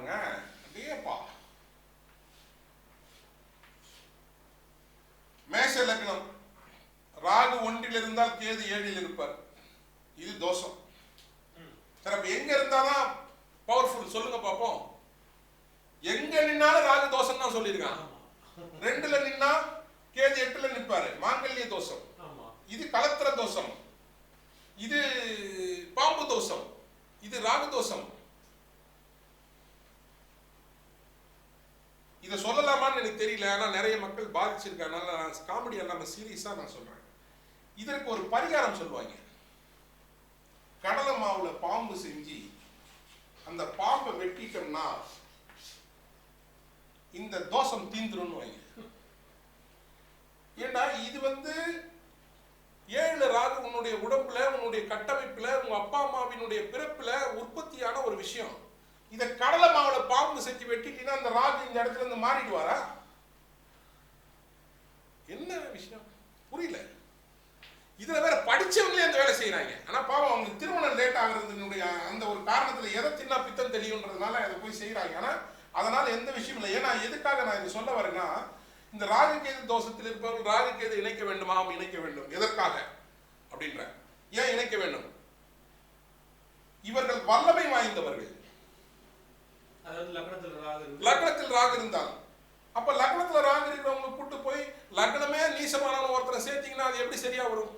பாருங்க அப்படியேப்பா மேஷ லக்னம் ராகு ஒன்றில் இருந்தால் கேது ஏழில் இருப்பார். இது தோஷம். சார் எங்க இருந்தாதான் பவர்ஃபுல் சொல்லுங்க பார்ப்போம் எங்க நின்னாலும் ராகு தோஷம் தான் சொல்லியிருக்கான். ரெண்டுல நின்னா கேது எட்டுல நிற்பாரு. மாங்கல்ய தோஷம். இது கலத்திர தோஷம். இது பாம்பு தோஷம். இது ராகு தோஷம். இதை சொல்லலாமான்னு எனக்கு தெரியல ஆனால் நிறைய மக்கள் பாதிச்சிருக்காங்க. நான் காமெடி இல்லாமல் சீரியஸாக நான் சொல்றேன். இதற்கு ஒரு பரிகாரம் சொல்லுவாங்க. கடலை மாவுல பாம்பு செஞ்சு அந்த பாம்பை வெட்டிட்டோம்னா இந்த தோஷம் தீந்துரும்னு வாங்க. ஏண்டா இது வந்து ஏழு ராகு உன்னுடைய உடம்புல உன்னுடைய கட்டமைப்புல உங்க அப்பா அம்மாவினுடைய பிறப்புல உற்பத்தியான ஒரு விஷயம். இதை கடலை மாவுல பாம்பு செஞ்சு வெட்டிட்டீங்கன்னா அந்த ராகு இந்த இடத்துல இருந்து மாறிடுவாரா? என்ன விஷயம்? புரியல. இதுல வேற படிச்சவங்களே அந்த வேலை செய்யறாங்க ஆனா பாவம் அவங்களுக்கு திருமணம் லேட் ஆகுறதுனுடைய அந்த ஒரு காரணத்துல எதை தின்னா பித்தம் தெரியுன்றதுனால அதை போய் செய்யறாங்க ஆனா அதனால எந்த விஷயம் இல்லை. ஏன்னா எதுக்காக நான் இதை சொல்ல வரேன்னா இந்த ராகுகேது தோஷத்தில் இருப்பவர்கள் ராகுகேது இணைக்க வேண்டுமாம் இணைக்க வேண்டும். எதற்காக? அப்படின்ற. ஏன் இணைக்க வேண்டும்? இவர்கள் வல்லமை வாய்ந்தவர்கள். லக்னத்துல ராகு இருந்தால் அப்ப லக்னத்துல ராகு இருக்கிறவங்க கூட்டு போய் லக்னமே நீசமான ஒருத்தரை சேர்த்தீங்கன்னா அது எப்படி சரியா வரும்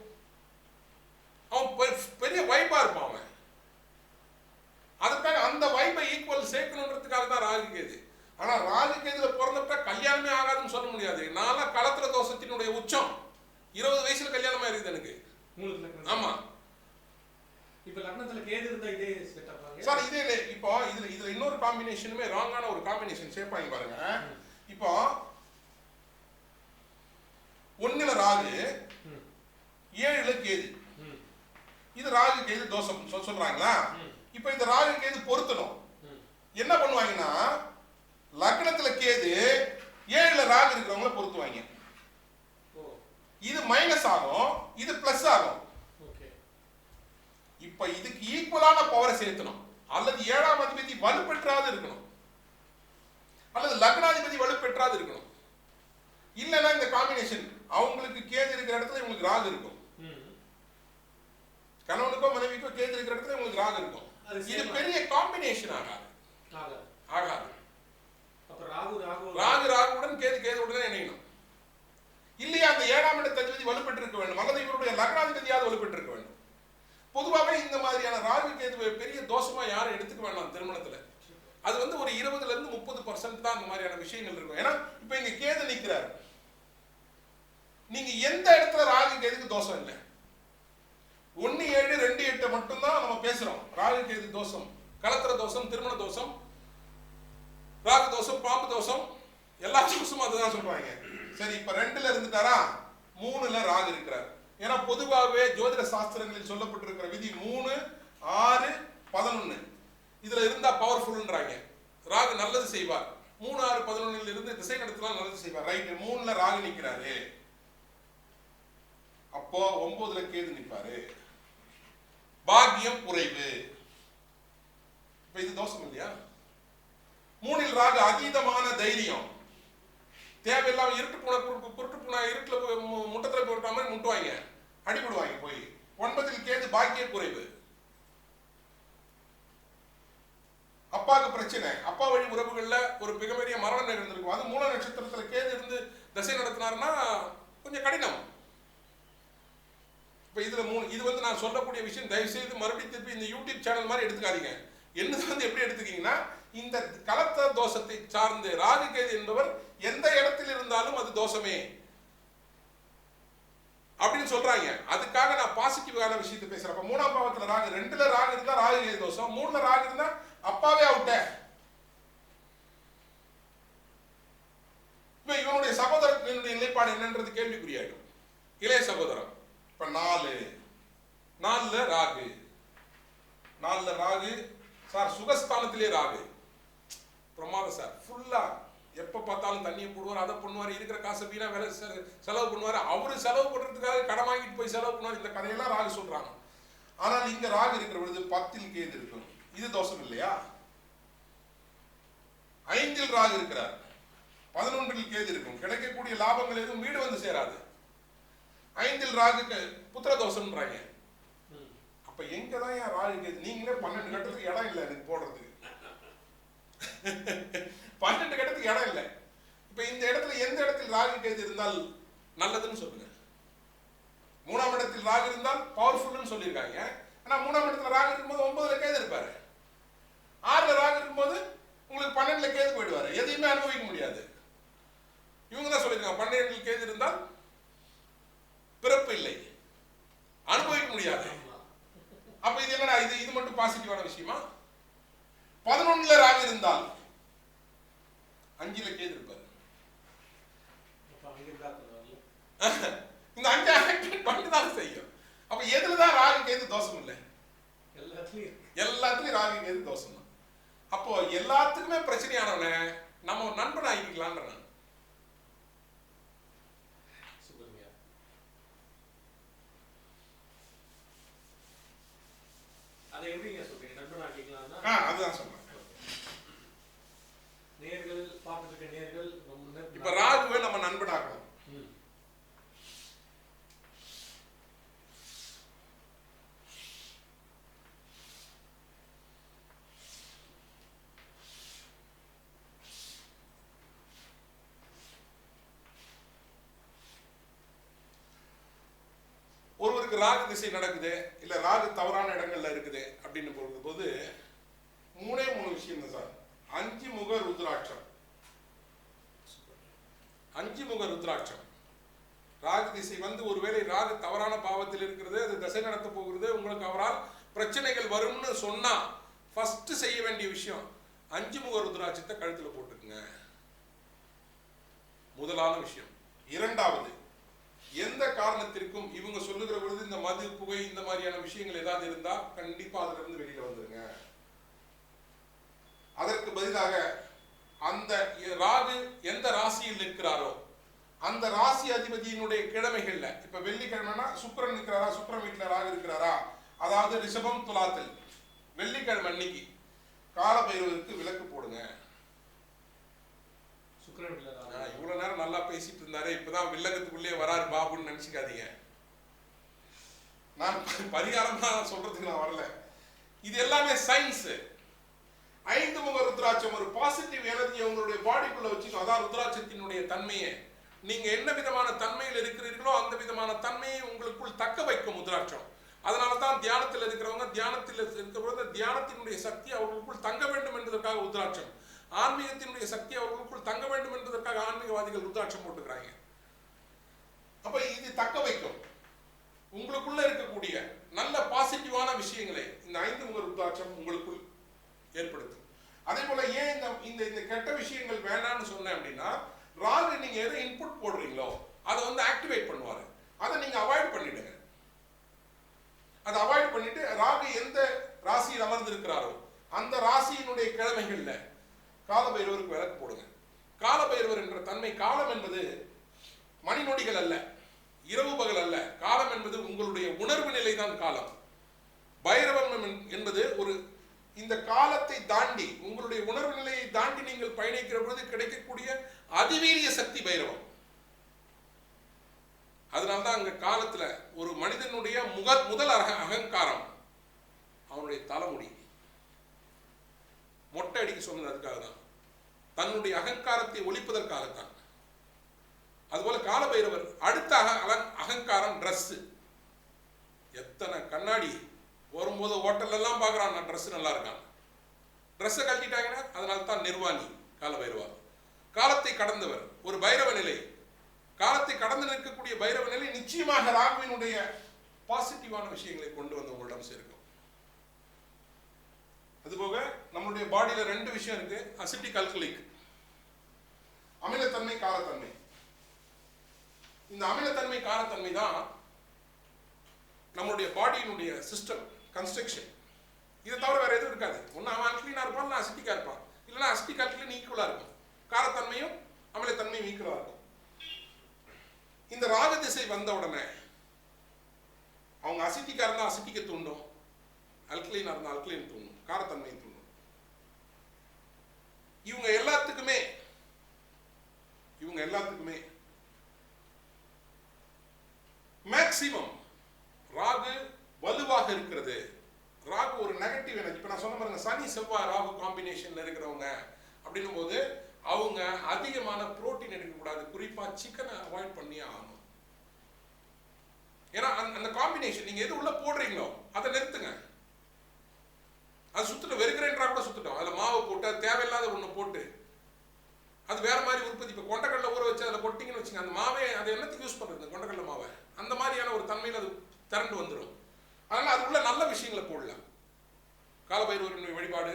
அவன் பெரிய வைப்பா இருப்பான் அவன். அதுக்காக அந்த வைப்பை ஈக்குவல் சேர்க்கணுன்றதுக்காக தான் ராகு கேது ஆனா ராகு கேதுல பிறந்துட்டா கல்யாணமே ஆகாதுன்னு சொல்ல முடியாது. நான்லாம் களத்திர தோஷத்தினுடைய உச்சம். இருபது வயசுல கல்யாணமா இருக்குது எனக்கு ஆமா. இப்ப லக்னத்துல கேது இருந்தா இதே செட் சார் இதே இல்லை. இப்போ இதுல இதுல இன்னொரு காம்பினேஷனுமே ராங்கான ஒரு காம்பினேஷன் சேர்ப்பாங்க பாருங்க இப்போ ஒண்ணுல ராகு. ஏழுல கேது. இது ராகு கேது தோஷம் சொல்- சொல்றாங்களா. இப்போ இந்த ராகு கேது பொருத்தணும். என்ன பண்ணுவாங்கன்னா லக்னத்துல கேது ஏழுல ராகு இருக்கிறவங்கள பொருத்துவாங்க இது மைனஸ் ஆகும் இது பிளஸ் ஆகும் இப்ப இதுக்கு ஈக்குவலான பவரை சேர்த்தணும் அல்லது ஏழாம் அதிபதி வலுப்பெற்றாது இருக்கணும். அல்லது லக்னாதிபதி வலுப்பெற்றாது இருக்கணும். இல்லைன்னா இந்த காம்பினேஷன் அவங்களுக்கு கேது இருக்கிற இடத்துல இவங்களுக்கு ராகு இருக்கும். கணவனுக்கோ மனைவிக்கோ கேது இருக்கிற இடத்துல இவங்களுக்கு ராகு இருக்கும். இது பெரிய காம்பினேஷன் ஆகாது. ஆகாது. ராகு ராகு. ராகு ராகுவுடன் கேது கேதுவுடன் இணையணும். இல்லையா அந்த ஏழாம் இட ததிபதி வலுப்பெற்றிருக்க வேண்டும். அல்லது இவருடைய லக்னாதிபதியாவது வலுப்பெற்றிருக்க வேண்டும். மாதிரியான பெரிய தோஷமா யாரும் எடுத்துக்க வேண்டாம் திருமணத்துல. அது வந்து ஒரு இருபதுல இருந்து முப்பது பர்சன்ட் தான் அந்த மாதிரியான விஷயங்கள் இருக்கும். ஏன்னா இப்ப இங்க கேது நிக்கிறாரு. நீங்க எந்த இடத்துல ராகு கேதுக்கு தோஷம் இல்லை? ஒன்னு ஏழு ரெண்டு எட்டு மட்டும்தான் நம்ம பேசுறோம். ராகு கேது தோஷம். கலத்திர தோஷம் திருமண தோஷம் ராகு தோஷம் பாம்பு தோஷம் எல்லா தோஷமும் அதுதான் சொல்றாங்க. சரி இப்ப ரெண்டுல இருந்துட்டாரா? மூணுல ராகு இருக்கிறார். ஏன்னா பொதுவாகவே ஜோதிட சாஸ்திரங்களில் சொல்லப்பட்டிருக்கிற விதி மூணு ஆறு பதினொன்னு. இதுல இருந்தா பவர்ஃபுல்ன்றாங்க ராகு நல்லது செய்வார். மூணு ஆறு பதினொன்னுல இருந்து திசை நடத்தினால் நல்லது செய்வார். ரைட் மூணுல ராகு நிற்கிறாரு அப்போ ஒன்பதுல கேது நிற்பாரு. பாக்கியம் குறைவு. இப்ப இது தோஷம் இல்லையா? மூணில் ராகு அதீதமான தைரியம். தேவையில்லாம இருட்டு போன பொருட்டு குருட்டு பூனை இருட்டுல போய் முட்டத்துல போட்ட மாதிரி முட்டுவாங்க. அடிபடுவாங்க போய். ஒன்பதில் கேது பாக்கிய குறைவு. அப்பாவுக்கு பிரச்சனை. அப்பா வழி உறவுகளில் ஒரு மிகப்பெரிய மரணம் நிகழ்ந்திருக்கும். அது மூல நட்சத்திரத்தில் கேது இருந்து தசை நடத்தினாருன்னா கொஞ்சம் கடினம். இப்போ இதில் மூணு இது வந்து நான் சொல்லக்கூடிய விஷயம் தயவு செய்து மறுபடியும் திருப்பி இந்த யூடியூப் சேனல் மாதிரி எடுத்துக்காதீங்க. என்னது வந்து எப்படி எடுத்துக்கிங்கன்னா இந்த கலத்த தோஷத்தை சார்ந்து ராகு கேது என்பவர் எந்த இடத்தில் இருந்தாலும் அது தோஷமே. அப்படின்னு சொல்றாங்க. அதுக்காக நான் பாசிட்டிவான விஷயத்தை பேசுறேன். மூணாம் பாவத்தில் ராகு ரெண்டுல ராகு இருந்தா ராகு கேது தோஷம் மூணுல ராகு இருந்தா அப்பாவே அவுட்ட இப்ப இவனுடைய சகோதரத்தினுடைய நிலைப்பாடு என்னன்றது கேள்விக்குறியாயிடும். இளைய சகோதரன் இப்ப நாலு நாலுல ராகு. நாலுல ராகு சார் சுகஸ்தானத்திலே ராகு. பிரமாதம் சார் ஃபுல்லா எப்ப பார்த்தாலும் தண்ணியை போடுவார் அதை பண்ணுவார் இருக்கிற காசை வீணா வேலை செலவு பண்ணுவார். அவரு செலவு பண்றதுக்காக கடன் வாங்கிட்டு போய் செலவு பண்ணுவார். இந்த கதையெல்லாம் ராகு சொல்றாங்க. ஆனால் இங்க ராகு இருக்கிற பொழுது பத்தில் கேது இருக்கணும் இது தோஷம் இல்லையா? ஐந்தில் ராகு இருக்கிறார். பதினொன்றில் கேது இருக்கும். கிடைக்கக்கூடிய லாபங்கள் எதுவும் வீடு வந்து சேராது. ஐந்தில் ராகுக்கு புத்திர தோஷம்ன்றாங்க. அப்ப எங்க தான் ஏன் ராகு கேது? நீங்களே பன்னெண்டு கட்டத்துக்கு இடம் இல்லை எனக்கு போடுறதுக்கு. பன்னெண்டு கட்டத்துக்கு இடம் இல்லை. இப்ப இந்த இடத்துல எந்த இடத்தில் ராகு கேது இருந்தால் நல்லதுன்னு சொல்லுங்க. மூணாம் இடத்தில் ராகு இருந்தால் பவர்ஃபுல்னு சொல்லியிருக்காங்க. ஆனா மூணாம் இடத்துல ராகு இருக்கும்போது ஒன்பதுல கேது இருப்பாரு. ஆறுல ராகு இருக்கும்போது உங்களுக்கு பன்னெண்டுல கேது போயிடுவாரு. எதையுமே அனுபவிக்க முடியாது. இவங்க தான் சொல்லியிருக்காங்க பன்னெண்டு கேது இருந்தால் பிறப்பு இல்லை. அனுபவிக்க முடியாது. அப்ப இது என்னடா இது இது மட்டும் பாசிட்டிவான விஷயமா? பதினொன்னுல ராகு இருந்தால் அஞ்சுல கேது இருப்பாரு அப்ப அங்க இருந்தா வரல. இந்த அஞ்சு ஆக்டிவேட் பண்ணி தான் செய்யும் அப்ப எதுல தான் ராகு கேது தோஷம் இல்லை எல்லாத்துலயும் இருக்கு. எல்லாத்துலயும் ராகு கேது தோஷம் தான் அப்போ எல்லாத்துக்குமே பிரச்சனையானவன நம்ம ஒரு நண்பன் ஆகிக்கலான்ற நான் சூப்பருங்க. அதை எப்படிங்க சொல்றீங்க நண்பன் ஆக்கிக்கலாம்னா ஆ, அதுதான் சொல்றேன் நேர்கள் பார்த்துட்டு இருக்க நேர்கள் ரொம்ப நேரம் இப்ப ராகுவை நம்ம நண்பனாக்கணும் ம். ஒருவருக்கு ராகு திசை நடக்குது இல்ல ராகு தவறான இடங்கள்ல இருக்குது அப்படின்னு போது மூணே மூணு விஷயம் தான் சார். அஞ்சு முக ருத்ராட்சம். அஞ்சு முக ருத்ராட்சம். ராகு திசை வந்து ஒருவேளை ராகு தவறான பாவத்தில் இருக்கிறது அது திசை நடத்த போகிறது உங்களுக்கு அவரால் பிரச்சனைகள் வரும்னு சொன்னா ஃபர்ஸ்ட் செய்ய வேண்டிய விஷயம் அஞ்சு முக ருத்ராட்சத்தை கழுத்துல போட்டுக்குங்க. முதலான விஷயம். இரண்டாவது எந்த காரணத்திற்கும் இவங்க சொல்லுகிற பொழுது இந்த மது புகை இந்த மாதிரியான விஷயங்கள் ஏதாவது இருந்தா கண்டிப்பா அதுல இருந்து வெளியில வந்துருங்க. அதற்கு பதிலாக அந்த ராகு எந்த ராசியில் நிற்கிறாரோ அந்த ராசி அதிபதியினுடைய கிழமைகள்ல இப்ப வெள்ளிக்கிழமைனா சுக்கரன் இருக்கிறாரா சுக்கரன் வீட்டுல ராகு இருக்கிறாரா? அதாவது ரிஷபம் துலாத்தல் வெள்ளிக்கிழமை அன்னைக்கு காலபைரவருக்கு விளக்கு போடுங்க சுக்கிரன் வீட்டுல ஆ, ராகு. இவ்வளவு நேரம் நல்லா பேசிட்டு இருந்தாரு இப்பதான் வில்லங்கத்துக்குள்ளே வராரு பாபுன்னு நினைச்சுக்காதீங்க. நான் பரிகாரம் தான் சொல்றதுக்கு நான் வரல. இது எல்லாமே சயின்ஸ் ஐந்து முக ருத்ராட்சம் ஒரு பாசிட்டிவ் எனர்ஜி உங்களுடைய பாடிக்குள்ள வச்சுக்கணும் அதான் ருத்ராட்சத்தினுடைய தன்மையை. நீங்க என்ன விதமான தன்மையில் இருக்கிறீர்களோ அந்த விதமான தன்மையை உங்களுக்குள் தக்க வைக்கும் முத்ராட்சம் அதனால தான் தியானத்தில் இருக்கிறவங்க தியானத்தில் இருக்கிறவங்க தியானத்தினுடைய சக்தி அவர்களுக்குள் தங்க வேண்டும் என்பதற்காக உத்ராட்சம் ஆன்மீகத்தினுடைய சக்தி அவர்களுக்குள் தங்க வேண்டும் என்பதற்காக ஆன்மீகவாதிகள் ருத்ராட்சம் போட்டுக்கிறாங்க. அப்ப இது தக்க வைக்கும். உங்களுக்குள்ள இருக்கக்கூடிய நல்ல பாசிட்டிவான விஷயங்களை இந்த ஐந்து முக ருத்ராட்சம் உங்களுக்குள் ஏற்படுத்தும். அதே போல ஏன் இந்த இந்த இந்த கெட்ட விஷயங்கள் வேணாம்னு சொன்னேன் அப்படின்னா ராகு நீங்க எதை இன்புட் போடுறீங்களோ அதை வந்து ஆக்டிவேட் பண்ணுவாரு. அதை நீங்க அவாய்ட் பண்ணிடுங்க. அதை அவாய்ட் பண்ணிட்டு ராகு எந்த ராசியில் அமர்ந்திருக்கிறாரோ அந்த ராசியினுடைய கிழமைகள்ல காலபைரவருக்கு விளக்கு போடுங்க. காலபைரவர் என்ற தன்மை காலம் என்பது மணிநொடிகள் அல்ல இரவு பகல் அல்ல. காலம் என்பது உங்களுடைய உணர்வு நிலை தான் காலம். பைரவம் என்பது ஒரு இந்த காலத்தை தாண்டி உங்களுடைய உணர்வு நிலையை தாண்டி நீங்கள் பயணிக்கிற பொழுது கிடைக்கக்கூடிய அதிவீரிய சக்தி பைரவம். அதனால்தான் அங்க காலத்துல ஒரு மனிதனுடைய முக முதல் அக அகங்காரம் அவனுடைய தலைமுடி. மொட்டை அடிக்க சொன்னது அதுக்காக தான் தன்னுடைய அகங்காரத்தை ஒழிப்பதற்காகத்தான். அதுபோல காலபைரவர் அடுத்த அக அலங்- அகங்காரம் ட்ரெஸ்ஸு எத்தனை கண்ணாடி. வரும்போது ஹோட்டல்லாம் பார்க்குறான். நான் ட்ரெஸ் நல்லா இருக்கான் ட்ரெஸ்ஸை கழட்டிட்டாங்கன்னா அதனால தான் நிர்வாணி காலபைரவா. காலத்தை கடந்தவர் ஒரு பைரவ நிலை. காலத்தை கடந்து நிற்கக்கூடிய பைரவ நிலை நிச்சயமாக ராகுவினுடைய பாசிட்டிவான விஷயங்களை கொண்டு வந்து உங்களிடம் சேர்க்கும். அதுபோக நம்மளுடைய பாடியில் ரெண்டு விஷயம் இருக்கு அசிட்டிக் அல்கலிக் அமிலத்தன்மை காரத்தன்மை. இந்த அமிலத்தன்மை காரத்தன்மை தான் நம்மளுடைய பாடியினுடைய சிஸ்டம் கன்ஸ்ட்ரக்ஷன் இதை தவிர வேற எதுவும் இருக்காது. ஒன்று அவன் அல்கலினா இருப்பான் இல்லை அசிட்டிக்கா இருப்பான். இல்லைனா அசிட்டிக் அல்கலின் ஈக்குவலா இருக்கும். காரத்தன்மையும் அமிலத்தன்மையும் ஈக்குவலா இருக்கும். இந்த ராக திசை வந்த உடனே அவங்க அசிட்டிக்காக இருந்தால் அசிட்டிக்க தூண்டும். அல்கலைனா இருந்தால் அல்கலைன் தூணும் காரத்தன்மை தூணும். இவங்க எல்லாத்துக்குமே இவங்க எல்லாத்துக்குமே மேக்சிமம் ராகு வலுவாக இருக்கிறது. ராகு ஒரு நெகட்டிவ் எனர்ஜி இப்போ நான் சொன்ன பாருங்க சனி செவ்வாய் ராகு காம்பினேஷன்ல இருக்கிறவங்க அப்படின்னும் போது அவங்க அதிகமான புரோட்டீன் எடுக்கக்கூடாது. குறிப்பாக சிக்கனை அவாய்ட் பண்ணியே ஆகணும். ஏன்னா அந்த- அந்த காம்பினேஷன் நீங்கள் எது உள்ளே போடுறீங்களோ அதை நிறுத்துங்க. அது சுத்தட்டும் வெறுக்கிறேன்றா கூட சுத்தட்டும். அதுல மாவு போட்டு அது தேவையில்லாத ஒன்று போட்டு அது வேற மாதிரி உற்பத்தி. இப்போ கொண்டக்கடலை ஊற வச்சு அதில் கொட்டிங்கன்னு வச்சுங்க அந்த மாவே அதை என்னத்துக்கு யூஸ் பண்ணுறது இந்த கொண்டக்கடலை மாவை. அந்த மாதிரியான ஒரு தன்மையில் அது திரண்டு வந்துடும் அதனால் அது உள்ள நல்ல விஷயங்களை போடலாம். காலபைரவரினுடைய வழிபாடு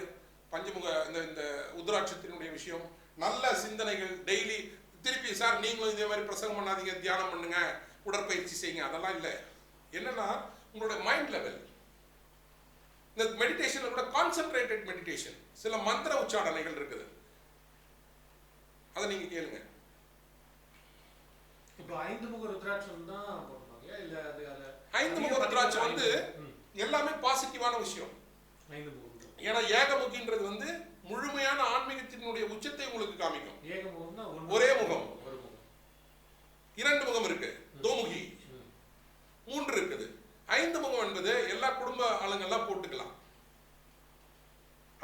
பஞ்சமுக இந்த இந்த உத்ராட்சத்தினுடைய விஷயம் நல்ல சிந்தனைகள் டெய்லி திருப்பி சார் நீங்களும் இதே மாதிரி பிரசங்கம் பண்ணாதீங்க தியானம் பண்ணுங்க உடற்பயிற்சி செய்யுங்க. அதெல்லாம் இல்லை. என்னன்னா உங்களோட மைண்ட் லெவல் இந்த மெடிடேஷன்ல கூட கான்சென்ட்ரேட்டட் மெடிடேஷன் சில மந்திர உச்சாடனைகள் இருக்குது. அதை நீங்க கேளுங்க. இப்போ ஐந்து முக ருத்ராட்சம் தான் ஐந்து முக ருத்ராட்சம் வந்து எல்லாமே பாசிட்டிவான விஷயம். ஏன்னா ஏகமுகின்றது வந்து முழுமையான ஆன்மீகத்தினுடைய உச்சத்தை உங்களுக்கு காமிக்கும். ஒரே முகம். இரண்டு முகம் இருக்கு. தோமுகி. மூன்று இருக்குது. ஐந்து முகம் என்பது எல்லா குடும்ப ஆளுங்கள்லாம் போட்டுக்கலாம்.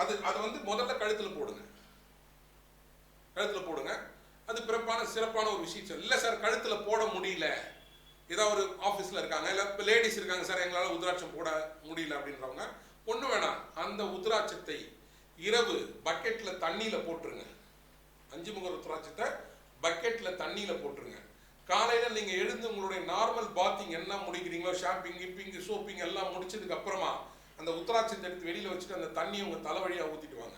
அது அது வந்து முதல்ல கழுத்தில் போடுங்க. கழுத்தில் போடுங்க. அது பிறப்பான சிறப்பான ஒரு விஷயம் இல்லை சார் கழுத்தில் போட முடியல. ஏதாவது ஒரு ஆஃபீஸில் இருக்காங்க இல்லை இப்போ லேடிஸ் இருக்காங்க சார் எங்களால் உத்ராட்சம் போட முடியல அப்படின்றவங்க ஒன்றும் வேணாம். அந்த உத்ராட்சத்தை இரவு பக்கெட்டில் தண்ணியில் போட்டுருங்க. அஞ்சு முக உத்ராட்சத்தை பக்கெட்டில் தண்ணியில் போட்டுருங்க. காலையில் நீங்கள் எழுந்து உங்களுடைய நார்மல் பாத்திங் என்ன முடிக்கிறீங்களோ ஷாப்பிங் கிப்பிங் சோப்பிங் எல்லாம் முடிச்சதுக்கு அப்புறமா அந்த உத்ராட்சத்தை எடுத்து வெளியில் வச்சுட்டு அந்த தண்ணியை உங்கள் தலைவழியாக ஊற்றிட்டு வாங்க.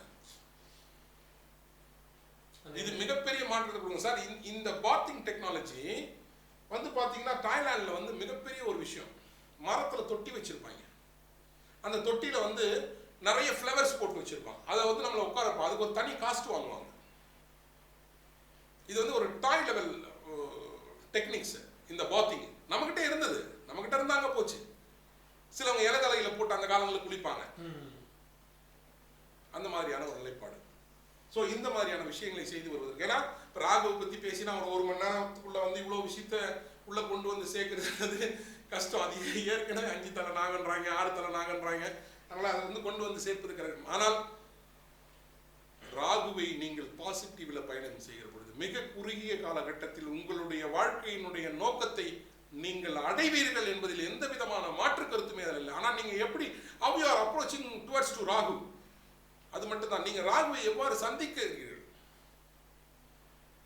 இது மிகப்பெரிய மாற்றத்தை கொடுங்க சார் இந்த- பாத்திங் டெக்னாலஜி வந்து பார்த்தீங்கன்னா தாய்லாந்தில் வந்து மிகப்பெரிய ஒரு விஷயம். மரத்தில் தொட்டி வச்சிருப்பாங்க. அந்த தொட்டியில வந்து நிறைய ஃப்ளவர்ஸ் போட்டு வச்சிருப்பாங்க. அதை வந்து நம்மளை உட்காரப்போம் அதுக்கு ஒரு தனி காஸ்ட் வாங்குவாங்க. இது வந்து ஒரு டாய் லெவல் டெக்னிக்ஸ் இந்த பாத்திங் நம்மகிட்ட இருந்தது. நம்மகிட்ட இருந்தாங்க போச்சு. சிலவங்க இலதலையில போட்டு அந்த காலங்களில் குளிப்பாங்க. அந்த மாதிரியான ஒரு நிலைப்பாடு. ஸோ இந்த மாதிரியான விஷயங்களை செய்து வருவதற்கு. ஏன்னா இப்போ ராகுவை பற்றி பேசினா ஒரு ஒரு மணி நேரத்துக்குள்ள வந்து இவ்வளோ விஷயத்த உள்ள கொண்டு வந்து சேர்க்கறது கஷ்டம். அது ஏற்கனவே அஞ்சு தலை நாகன்றாங்க ஆறு தலை நாகன்றாங்க. அதனால் அதை வந்து கொண்டு வந்து சேர்ப்பது கரெக்ட் ஆனால் ராகுவை நீங்கள் பாசிட்டிவ்ல பயணம் செய்கிற மிக குறுகிய காலகட்டத்தில் உங்களுடைய வாழ்க்கையினுடைய நோக்கத்தை நீங்கள் அடைவீர்கள் என்பதில் எந்த விதமான மாற்று கருத்துமே அதில் இல்லை. ஆனால் நீங்க எப்படி how you are approaching towards to Rahu அது மட்டும்தான். நீங்க ராகுவை எவ்வாறு சந்திக்க இருக்கிறீர்கள்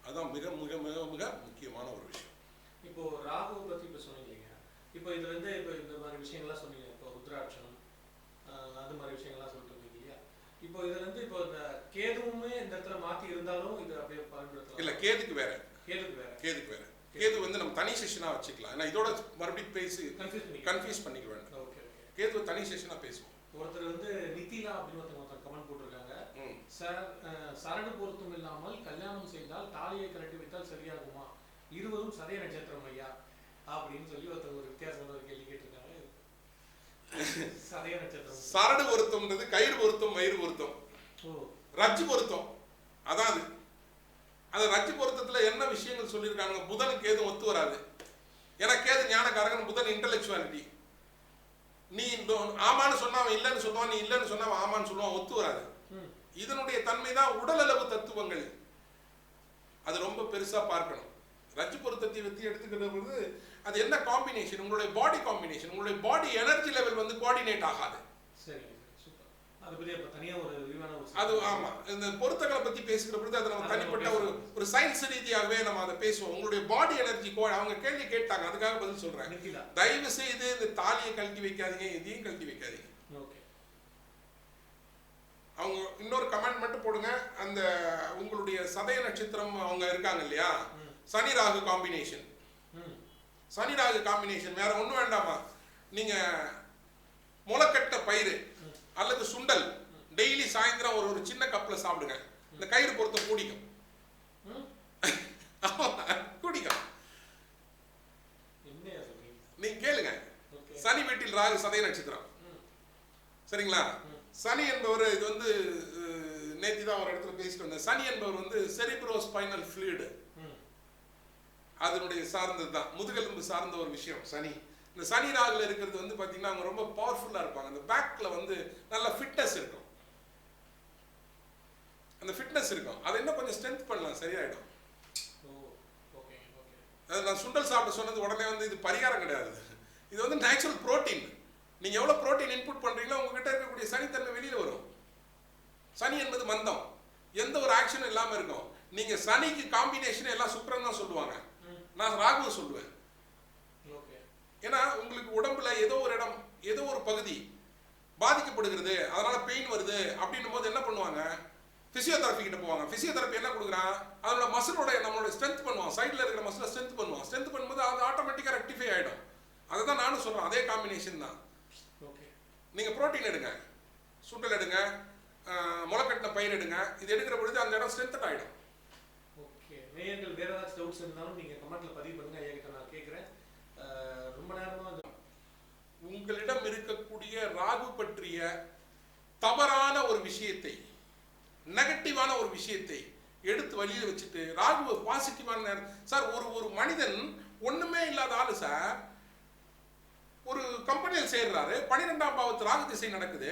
அதான் மிக மிக மிக மிக முக்கியமான ஒரு விஷயம். இப்போ ராகுவை பத்தி இப்போ சொன்னீங்க இல்லைங்க இப்போ இது வந்து இப்போ இந்த மாதிரி விஷயங்கள்லாம் சொன்னீங்க. இப்போ ருத்ராட்சம் அது மாதிரி விஷயங்கள்லாம் சொல்லிட்டு இப்போ இதுல இருந்து இப்போ இந்த கேதுவுமே இந்த இடத்துல மாத்தி இருந்தாலும் இது அப்படியே பயன்படுத்தலாம் இல்ல கேதுக்கு வேற. கேதுக்கு வேற. கேதுக்கு வேற. கேது. வந்து நம்ம தனி செஷனா வச்சுக்கலாம். ஏன்னா இதோட மறுபடியும் பேசி கன்ஃபியூஸ் பண்ணி கன்ஃபியூஸ் பண்ணிக்க வேண்டாம். கேது தனி செஷனா பேசுவோம். ஒருத்தர் வந்து நித்திலா அப்படின்னு ஒருத்தர் கமெண்ட் போட்டிருக்காங்க. சார் சரடு பொருத்தம் இல்லாமல் கல்யாணம் செய்தால் தாலியை கழட்டி வைத்தால் சரியாகுமா? இருவரும் சதய நட்சத்திரம் ஐயா அப்படின்னு சொல்லி ஒருத்தர் ஒரு வித்தியாசமான ஒரு கேள்வி சரடு பொருத்தம்ன்றது கயிறு பொருத்தம் மயிறு பொருத்தம். ரஜ்ஜு பொருத்தம். அதான் அது. அந்த ரஜ்ஜு பொருத்தத்துல என்ன விஷயங்கள் சொல்லியிருக்காங்க புதன் கேது ஒத்து வராது. ஏன்னா கேது ஞானக்காரகன் புதன் இன்டெலெக்சுவாலிட்டி நீ இந்த- ஆமான்னு சொன்னா அவன் இல்லைன்னு சொல்லுவான் நீ இல்லைன்னு சொன்னா ஆமான்னு சொல்லுவான் ஒத்து வராது. இதனுடைய தன்மை தான் உடலளவு தத்துவங்கள். அது ரொம்ப பெருசா பார்க்கணும். ரஜ்ஜு பொருத்தத்தை பத்தி எடுத்துக்கிட்ட பொழுது அது என்ன காம்பினேஷன் உங்களுடைய பாடி காம்பினேஷன் உங்களுடைய பாடி எனர்ஜி லெவல் வந்து கோஆர்டினேட் ஆகாது. அதை ஆமா. இந்த பொருத்தங்களை பத்தி பேசுகிற பொழுது அது நம்ம தனிப்பட்ட ஒரு ஒரு சயின்ஸ் ரீதியாகவே நம்ம அதை பேசுவோம். உங்களுடைய பாடி எனர்ஜி அவங்க கேள்வி கேட்டாங்க அதுக்காக பதில் சொல்றேன். நித்திலா தயவு செய்து இந்த தாலியை கழட்டி வைக்காதீங்க இதையும் கழட்டி வைக்காதீங்க. ஓகே. அவங்க இன்னொரு கமெண்ட் மட்டும் போடுங்க. அந்த உங்களுடைய சதய நட்சத்திரம் அவங்க இருக்காங்க இல்லையா. சனி ராகு காம்பினேஷன் சனி ராகு காம்பினேஷன் வேற ஒண்ணும் வேண்டாமா நீங்க முளைக்கட்ட பயிறு அல்லது சுண்டல் டெய்லி சாயந்தரம் ஒரு ஒரு சின்ன கப்ல சாப்பிடுங்க. இந்த கயிறு பொருத்தம் கூடிக்கும் கூடிக்கும் நீங்க கேளுங்க. சனி வீட்டில் ராகு சதய நட்சத்திரம். சரிங்களா. சனி என்பவர் இது வந்து நேத்தி தான் ஒரு இடத்துல பேசிட்டு வந்தேன் சனி என்பவர் வந்து செரிப்ரோ ஸ்பைனல் ஃப்ளூயிடு அதனுடைய சார்ந்தது தான். முதுகெலும்பு சார்ந்த ஒரு விஷயம் சனி. இந்த சனி ராகுல இருக்கிறது வந்து பாத்தீங்கன்னா அவங்க ரொம்ப பவர்ஃபுல்லா இருப்பாங்க. அந்த பேக்ல வந்து நல்ல ஃபிட்னஸ் இருக்கும். அந்த ஃபிட்னஸ் இருக்கும். அதை இன்னும் கொஞ்சம் ஸ்ட்ரென்த் பண்ணலாம். சரியாயிடும். ஓ ஓகே ஓகே அது நான் சுண்டல் சாப்பிட சொன்னது உடனே வந்து இது பரிகாரம் கிடையாது. இது வந்து நேச்சுரல் புரோட்டீன் நீங்க எவ்வளவு புரோட்டீன் இன்புட் பண்றீங்களோ உங்ககிட்ட இருக்கக்கூடிய சனித்தன்மை வெளியில வரும். சனி என்பது மந்தம். எந்த ஒரு ஆக்ஷனும் இல்லாம இருக்கும். நீங்க சனிக்கு காம்பினேஷன் எல்லாம் சுக்கரன் தான் சொல்லுவாங்க. நான் ராகுவை சொல்லுவேன். ஓகே. ஏன்னா உங்களுக்கு உடம்புல ஏதோ ஒரு இடம் ஏதோ ஒரு பகுதி பாதிக்கப்படுகிறது அதனால பெயின் வருது அப்படின்னும் போது என்ன பண்ணுவாங்க? பிசியோதெரப்பி கிட்ட போவாங்க. பிசியோதெரப்பி என்ன கொடுக்குறான்? அதோட மசிலோட நம்மளோட ஸ்ட்ரென்த் பண்ணுவான். சைடில் இருக்கிற மசிலை ஸ்ட்ரென்த் பண்ணுவான். ஸ்ட்ரென்த் பண்ணும்போது அது ஆட்டோமேட்டிக்காக ரெக்டிஃபை ஆகிடும் அதை தான் நானும் சொல்கிறேன் அதே காம்பினேஷன் தான். ஓகே. நீங்கள் புரோட்டீன் எடுங்க. சுண்டல் எடுங்க. முளைக்கட்டின பயிர் எடுங்க. இது எடுக்கிற பொழுது அந்த இடம் ஸ்ட்ரென்த் ஆகிடும் ஓகே. நேயர்கள் வேற ஏதாச்சும் டவுட்ஸ் இருந்தாலும் நீங்க கமெண்ட்ல பதிவு பண்ணுங்க ஐயா கிட்ட நான் கேட்குறேன் ரொம்ப நேரமா உங்களிடம் இருக்கக்கூடிய ராகு பற்றிய தவறான ஒரு விஷயத்தை நெகட்டிவான ஒரு விஷயத்தை எடுத்து வழியில் வச்சுட்டு ராகு பாசிட்டிவான நேரம் சார் ஒரு ஒரு மனிதன் ஒன்றுமே இல்லாத ஆள் சார். ஒரு கம்பெனியில் சேர்றாரு பன்னிரெண்டாம் பாவத்து ராகு திசை நடக்குது.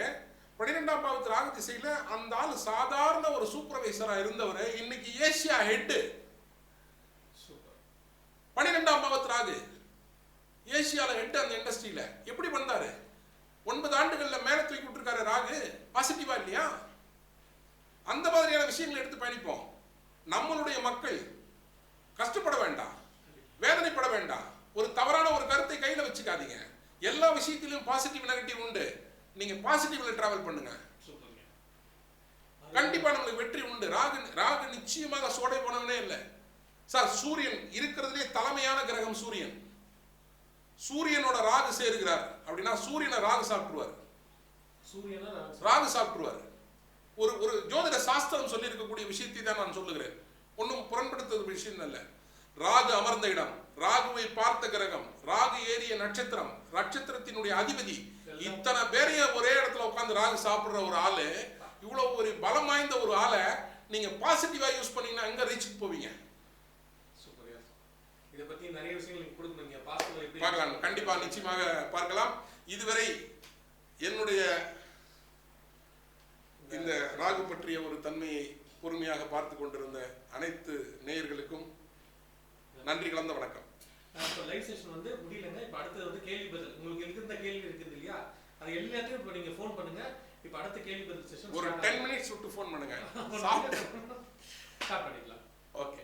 பன்னிரெண்டாம் பாவத்து ராகு திசையில் அந்த ஆள் சாதாரண ஒரு சூப்பர்வைசராக இருந்தவர் இன்னைக்கு ஏசியா ஹெட்டு பன்னிரெண்டாம் பாவத்து ராகு ஏசியால ஹெட் அந்த இண்டஸ்ட்ரியில. எப்படி பண்ணாரு ஒன்பது ஆண்டுகள்ல மேல தூக்கி விட்டுருக்காரு ராகு. பாசிட்டிவா இல்லையா? அந்த மாதிரியான விஷயங்களை எடுத்து பயணிப்போம். நம்மளுடைய மக்கள் கஷ்டப்பட வேண்டாம். வேதனைப்பட வேண்டாம். ஒரு தவறான ஒரு கருத்தை கையில வச்சுக்காதீங்க. எல்லா விஷயத்திலும் பாசிட்டிவ் நெகட்டிவ் உண்டு. நீங்க பாசிட்டிவ்ல டிராவல் பண்ணுங்க. சூப்பர்ங்க கண்டிப்பா நம்மளுக்கு வெற்றி உண்டு. ராகு ராகு நிச்சயமாக சோடை போனவனே இல்லை. சார் சூரியன் இருக்கிறதுலே தலைமையான கிரகம் சூரியன். சூரியனோட ராகு சேருகிறார். அப்படின்னா சூரியனை ராகு சாப்பிட்டுருவார். சூரியனா ராகு சாப்பிட்டுருவார். ஒரு ஒரு ஜோதிட சாஸ்திரம் சொல்லி இருக்கக்கூடிய விஷயத்தை தான் நான் சொல்லுகிறேன். ஒன்றும் புறன்படுத்துற விஷயம் அல்ல. ராகு அமர்ந்த இடம். ராகுவை பார்த்த கிரகம். ராகு ஏறிய நட்சத்திரம். நட்சத்திரத்தினுடைய அதிபதி. இத்தனை பேரையும் ஒரே இடத்துல உட்கார்ந்து ராகு சாப்பிடுற ஒரு ஆளு இவ்வளவு ஒரு பலம் வாய்ந்த ஒரு ஆளை நீங்க பாசிட்டிவா யூஸ் பண்ணீங்கன்னா எங்க ரீச்சுக்கு போவீங்க. இதை பத்தி நிறைய விஷயங்கள் கொடுக்கணுங்க எப்படி பார்க்கலாம். கண்டிப்பா நிச்சயமாக பார்க்கலாம். இதுவரை என்னுடைய இந்த ராகு பற்றிய ஒரு தன்மையை பொறுமையாக பார்த்து கொண்டிருந்த அனைத்து நேயர்களுக்கும் நன்றி கலந்த வணக்கம். இப்போ லைவ் செஷன் வந்து முடியலங்க. இப்போ அடுத்தது வந்து கேள்வி பதில். உங்களுக்கு இருந்த கேள்வி இருக்குது இல்லையா? அது எல்லாத்தையும் இப்போ நீங்க ஃபோன் பண்ணுங்க. இப்போ அடுத்த கேள்வி பதில் செஷன் ஒரு டென் மினிட்ஸ் விட்டு ஃபோன் பண்ணுங்க. ஸ்டார்ட் பண்ணிக்கலாம். ஓகே